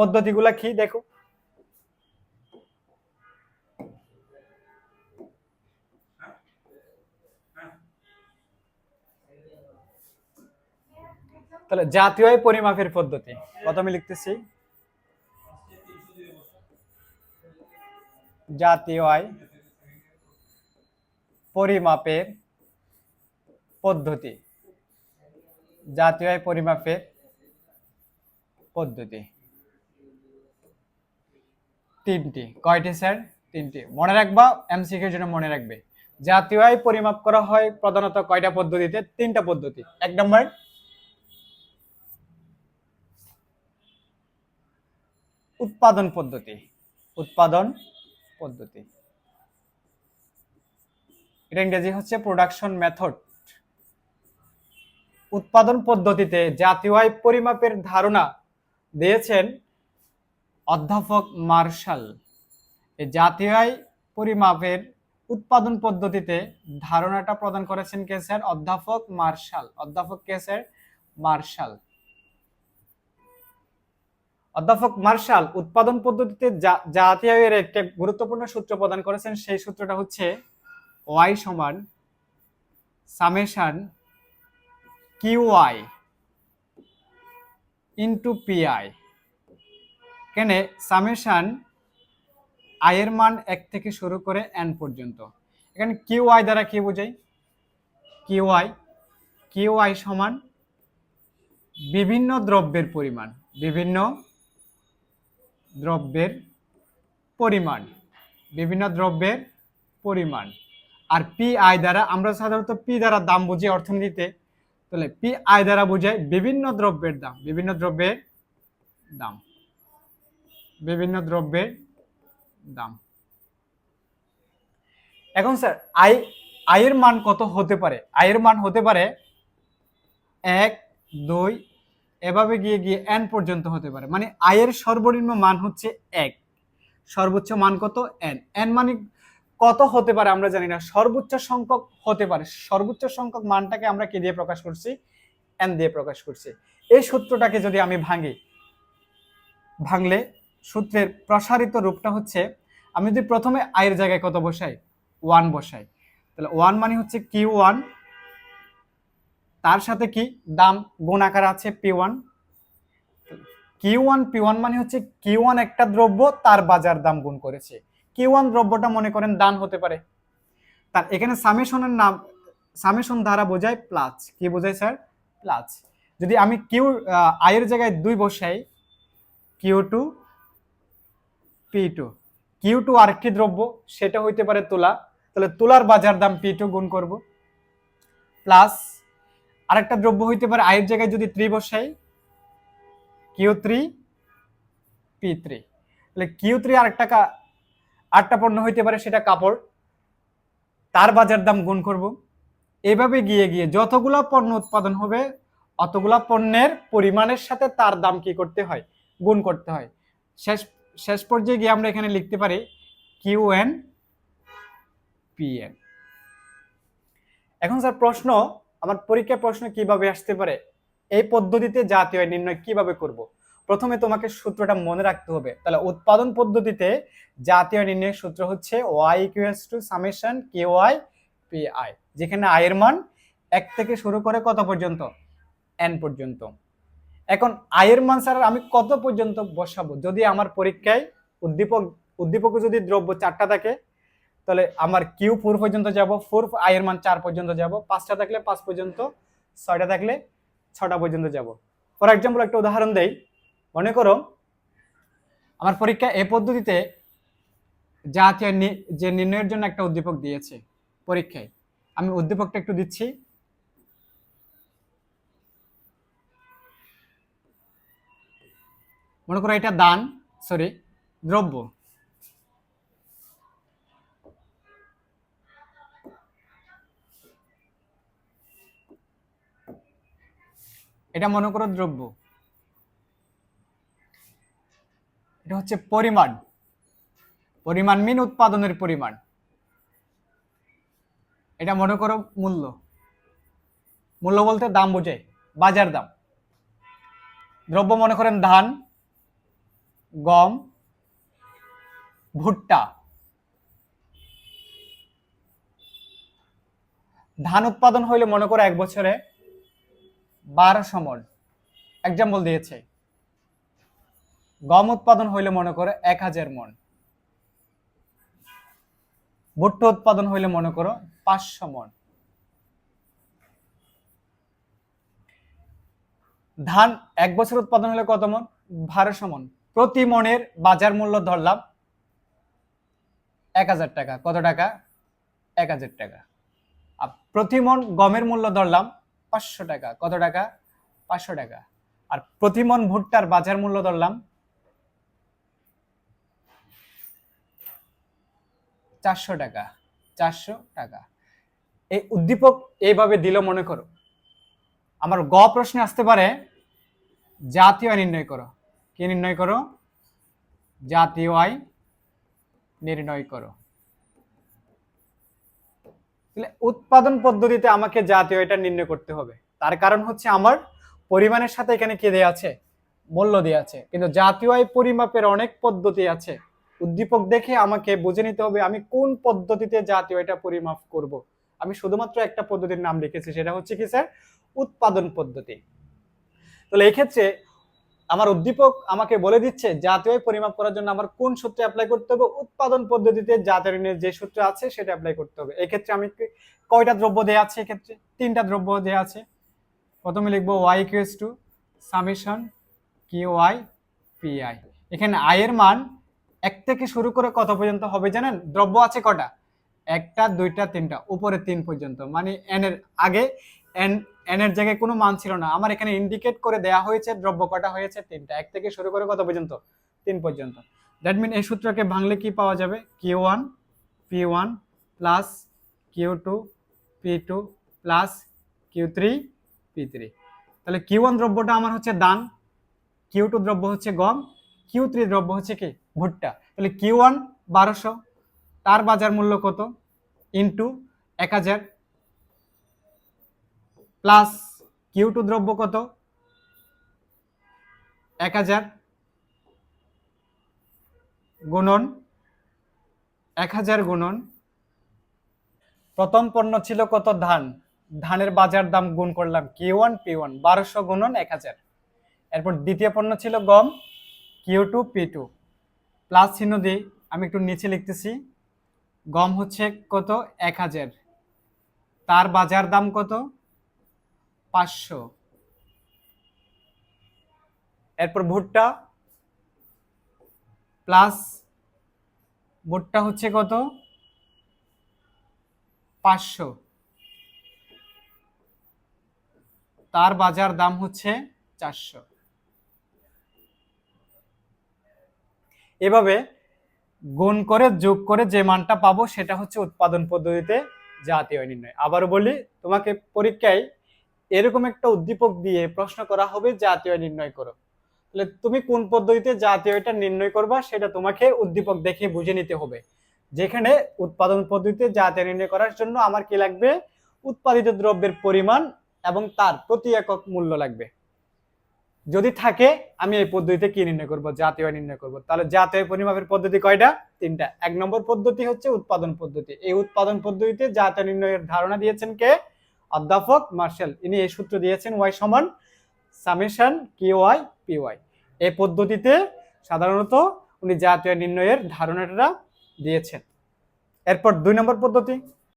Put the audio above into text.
পদ্ধতিগুলা কি দেখো? তাহলে জাতীয় পরিমাপের পদ্ধতি। প্রথমে লিখতেছি। জাতীয় পরিমাপের পদ্ধতি। জাতীয় পরিমাপের পদ্ধতি। তিনটি। কয়টি, স্যার? তিনটি। মনে রাখবা এমসিকিউর জন্য মনে রাখবে। জাতীয় আয় পরিমাপ করা হয় প্রধানত কয়টা পদ্ধতিতে? তিনটা পদ্ধতি। এক নম্বর, উৎপাদন পদ্ধতি। উৎপাদন পদ্ধতি। এটা ইংরেজি হচ্ছে প্রোডাকশন মেথড উৎপাদন পদ্ধতিতে জাতীয় আয় পরিমাপের ধারণা দিয়েছেন অধ্যাপক মার্শাল জাতীয় পরিমাপের উৎপাদন পদ্ধতিতে ধারণাটা প্রদান করেছেন কে স্যার? অধ্যাপক মার্শাল। অধ্যাপক কে স্যার? মার্শাল। অধ্যাপক মার্শাল, উৎপাদন পদ্ধতিতে জাতীয় আয়ের একটা গুরুত্বপূর্ণ সূত্র প্রদান করেছেন, সেই সূত্রটা হচ্ছে ওয়াই সমান সামেশন কিউআই ইন্টু পিআই কেনে সামেশন আয়ের মান এক থেকে শুরু করে এন পর্যন্ত। এখানে কিউআই দ্বারা কি বোঝাই? কিউআই কিউআই সমান বিভিন্ন দ্রব্যের পরিমাণ, বিভিন্ন দ্রব্যের পরিমাণ, বিভিন্ন দ্রব্যের পরিমাণ। আর পি আই দ্বারা আমরা সাধারণত পি দ্বারা দাম বুঝি অর্থনীতিতে। তাহলে পি আই দ্বারা বোঝায় বিভিন্ন দ্রব্যের দাম, বিভিন্ন দ্রব্যের দাম। বিভিন্ন দ্রব্যের দাম। এখন স্যার আয়, আয়ের মান কত হতে পারে? আয়ের মান হতে পারে এক, দুই, এভাবে গিয়ে গিয়ে এন পর্যন্ত হতে পারে। মানে আয়ের সর্বনিম্ন মান হচ্ছে এক। সর্বোচ্চ মান কত? এন এন মানে কত হতে পারে আমরা জানি না। সর্বোচ্চ সংখ্যক হতে পারে। সর্বোচ্চ সংখ্যক মানটাকে আমরা কি দিয়ে প্রকাশ করছি? এন দিয়ে প্রকাশ করছি। এই সূত্রটাকে যদি আমি ভাঙি, ভাঙলে সূত্রের প্রসারিত রূপটা হচ্ছে, আমি যদি প্রথমে আয়ের জায়গায় কত বসাই? ওয়ান বসাই। তাহলে ওয়ান মানে হচ্ছে কিউ ওয়ান তার সাথে কি? দাম, গুণ আকার আছে P one Q one P one মানে হচ্ছে কিউ ওয়ান একটা দ্রব্য তার বাজার দাম গুণ করেছে। কিউ ওয়ান দ্রব্যটা মনে করেন দান হতে পারে। তার এখানে সামেশনের নাম সামেশন দ্বারা বোঝায় প্লাস কি বোঝায় স্যার প্লাস যদি আমি কিউ আয়ের জায়গায় দুই বসাই Q two P two Q two আরেকটি দ্রব্য, সেটা হইতে পারে তুলা। তাহলে তুলার বাজার দাম পি টু গুণ করব। প্লাস আরেকটা দ্রব্য হইতে পারে আয়ের জায়গায় যদি ত্রি বসাই কিউ থ্রি পি থ্রি তাহলে কিউ থ্রি আরেকটা আটটা পণ্য হইতে পারে সেটা কাপড়। তার বাজার দাম গুণ করব। এভাবে গিয়ে গিয়ে যতগুলা পণ্য উৎপাদন হবে, অতগুলা পণ্যের পরিমাণের সাথে তার দাম কি করতে হয়? গুণ করতে হয়। শেষ শেষ পর্যায়ে গিয়ে আমরা এখানে লিখতে পারি কিউ এন পি এন এখন স্যার প্রশ্ন, আমার পরীক্ষায় প্রশ্ন কীভাবে আসতে পারে? এই পদ্ধতিতে জাতীয় নির্ণয় কীভাবে করব? প্রথমে তোমাকে সূত্রটা মনে রাখতে হবে। তাহলে উৎপাদন পদ্ধতিতে জাতীয় নির্ণয়ের সূত্র হচ্ছে Y equals to summation K Y P I যেখানে আয়ের মান এক থেকে শুরু করে কত পর্যন্ত? এন পর্যন্ত। এখন আয়ের মান স্যার আমি কত পর্যন্ত বসাবো? যদি আমার পরীক্ষায় উদ্দীপক, উদ্দীপকে যদি দ্রব্য চারটা থাকে, তাহলে আমার কিউ ফোর পর্যন্ত যাব ফোর আয়ের মান চার পর্যন্ত যাব, পাঁচটা থাকলে পাঁচ পর্যন্ত, ছয়টা থাকলে ছটা পর্যন্ত যাব। ফর এক্সাম্পল একটা উদাহরণ দেই। মনে করো, আমার পরীক্ষা এ পদ্ধতিতে জাতীয় যে নির্ণয়ের জন্য একটা উদ্দীপক দিয়েছে পরীক্ষায়। আমি উদ্দীপকটা একটু দিচ্ছি। মনে করো এটা দান সরি দ্রব্য। এটা মনে করো দ্রব্য। এটা হচ্ছে পরিমাণ। পরিমাণ মিন উৎপাদনের পরিমাণ। এটা মনে করো মূল্য। মূল্য বলতে দাম বোঝায়, বাজার দাম। দ্রব্য মনে করেন ধান গম, ভুট্টা, ধান উৎপাদন হইলে মনে করো এক বছরে বারোশো মন। এক্সাম্পল দিয়েছে। গম উৎপাদন হইলে মনে করো এক হাজার মন। ভুট্টা উৎপাদন হইলে মনে করো পাঁচশো মন। ধান এক বছর উৎপাদন হলে কত মন? বারোশো মন। প্রতি মনের বাজার মূল্য ধরলাম এক হাজার টাকা। কত টাকা? এক হাজার টাকা। আর প্রতি মন গমের মূল্য ধরলাম পাঁচশো টাকা। কত টাকা? পাঁচশো টাকা। আর প্রতি মন ভুট্টার বাজার মূল্য ধরলাম চারশো টাকা। চারশো টাকা। এই উদ্দীপক এইভাবে দিল মনে করো। আমার গ প্রশ্নে আসতে পারে, জাতীয় নির্ণয় করো। কি নির্ণয় করো? জাতীয় আয় নির্ণয় করো। তাহলে উৎপাদন পদ্ধতিতে আমাকে জাতীয় আয়টা নির্ণয় করতে হবে। তার কারণ হচ্ছে আমার পরিমাণের সাথে এখানে কে দেয়া আছে? মূল্য দেয়া আছে। কিন্তু জাতীয় আয় পরিমাপের অনেক পদ্ধতি আছে। উদ্দীপক দেখে আমাকে বুঝে নিতে হবে আমি কোন পদ্ধতিতে জাতীয় আয়টা পরিমাপ করব। আমি শুধুমাত্র একটা পদ্ধতির নাম লিখেছি, সেটা হচ্ছে কি স্যার? উৎপাদন পদ্ধতি। তাহলে এই ক্ষেত্রে আমার উদ্দীপক আমাকে বলে দিচ্ছে, জাতীয় পরিমাপ করার জন্য আমার কোন সূত্রে অ্যাপ্লাই করতে হবে? উৎপাদন পদ্ধতিতে জাতীয় ঋণের যে সূত্র আছে, সেটা অ্যাপ্লাই করতে হবে। এই ক্ষেত্রে আমি কয়টা দ্রব্য দেয়া আছে এক্ষেত্রে? তিনটা দ্রব্য দেয়া আছে। প্রথমে লিখব Y equals to summation Q Y P I এখানে আয়ের মান এক থেকে শুরু করে কত পর্যন্ত হবে জানেন? দ্রব্য আছে কটা? একটা, দুইটা, তিনটা, উপরে তিন পর্যন্ত। মানে এন এর আগে এন এন এর জায়গায় কোনো মান ছিল না। আমার এখানে ইন্ডিকেট করে দেয়া হয়েছে, দ্রব্য কটা হয়েছে তিনটা। এক থেকে শুরু করে কত পর্যন্ত? তিন পর্যন্ত। দ্যাট মিন এই সূত্রকে ভাঙলে কি পাওয়া যাবে? Q one P one plus Q two P two plus Q three P three তাহলে কিউ ওয়ান দ্রব্যটা আমার হচ্ছে দান কিউ টু দ্রব্য হচ্ছে গম কিউ থ্রি দ্রব্য হচ্ছে কি? ভুট্টা। তাহলে কিউ ওয়ান বারোশো, তার বাজার মূল্য কত? ইন্টু এক হাজার প্লাস কিউ টু দ্রব্য কত? এক হাজার। গুণন এক হাজার গুণন। প্রথম পণ্য ছিল কত? ধান। ধানের বাজার দাম গুণ করলাম কিউ ওয়ান, পি ওয়ান, বারোশো গুণন এক হাজার। এরপর দ্বিতীয় পণ্য ছিল গম, Q two, P two. Plus চিহ্ন দিই আমি একটু নিচে লিখতেছি, গম হচ্ছে কত? এক হাজার। তার বাজার দাম কত? পাঁচশো। এরপর ভুট্টা? প্লাস ভুট্টা হচ্ছে কত? পাঁচশো। তার বাজার দাম হচ্ছে চারশো। এভাবে গুণ করে যোগ করে যে মানটা পাবো সেটা হচ্ছে উৎপাদন পদ্ধতিতে জাতীয় নির্ণয়। আবার বলি তোমাকে পরীক্ষায় এরকম একটা উদ্দীপক দিয়ে প্রশ্ন করা হবে, জাতীয় নির্ণয় করো। তাহলে তুমি কোন পদ্ধতিতে জাতীয় এটা নির্ণয় করবা, সেটা তোমাকে উদ্দীপক দেখে বুঝে নিতে হবে। যেখানে উৎপাদন পদ্ধতিতে জাতীয় নির্ণয় করার জন্য আমার কি লাগবে? উৎপাদিত দ্রব্যের পরিমাণ এবং তার প্রতি একক মূল্য লাগবে। যদি থাকে, আমি এই পদ্ধতিতে কি নির্ণয় করব? জাতীয় নির্ণয় করব। তাহলে জাতীয় পরিমাপের পদ্ধতি কয়টা? তিনটা। এক নম্বর পদ্ধতি হচ্ছে উৎপাদন পদ্ধতি। এই উৎপাদন পদ্ধতিতে জাতীয় নির্ণয়ের ধারণা দিয়েছেন কে? অধ্যাপক মার্শাল, ইনি এই সূত্র দিয়েছেন ওয়াই সমান summation Q Y P Y. এই পদ্ধতিতে সাধারণত উনি জাতীয় নির্ণয়ের ধারণাটা দিয়েছেন। এরপর দুই নম্বর পদ্ধতি।